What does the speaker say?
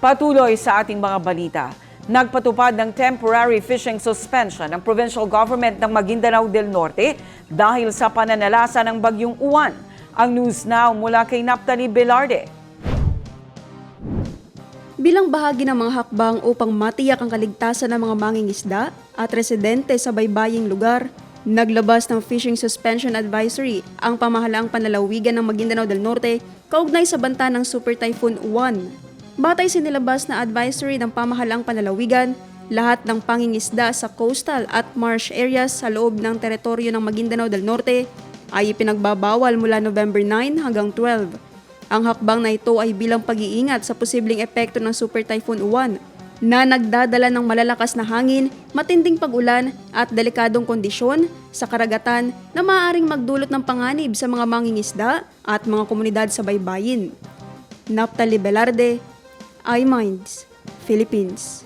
Patuloy sa ating mga balita. Nagpatupad ng temporary fishing suspension ang provincial government ng Maguindanao del Norte dahil sa pananalasa ng bagyong uwan. Ang news now mula kay Naptali Belarde. Bilang bahagi ng mga hakbang upang matiyak ang kaligtasan ng mga mangingisda at residente sa baybaying lugar, naglabas ng Fishing Suspension Advisory ang pamahalaang panlalawigan ng Maguindanao del Norte kaugnay sa banta ng Super Typhoon 1. Batay sinilabas na advisory ng pamahalaang panlalawigan, lahat ng pangingisda sa coastal at marsh areas sa loob ng teritoryo ng Maguindanao del Norte ay ipinagbabawal mula November 9 hanggang 12. Ang hakbang na ito ay bilang pag-iingat sa posibleng epekto ng Super Typhoon Uwan na nagdadala ng malalakas na hangin, matinding pag-ulan at delikadong kondisyon sa karagatan na maaaring magdulot ng panganib sa mga mangingisda at mga komunidad sa baybayin. Naptali Belarde, iMinds, Philippines.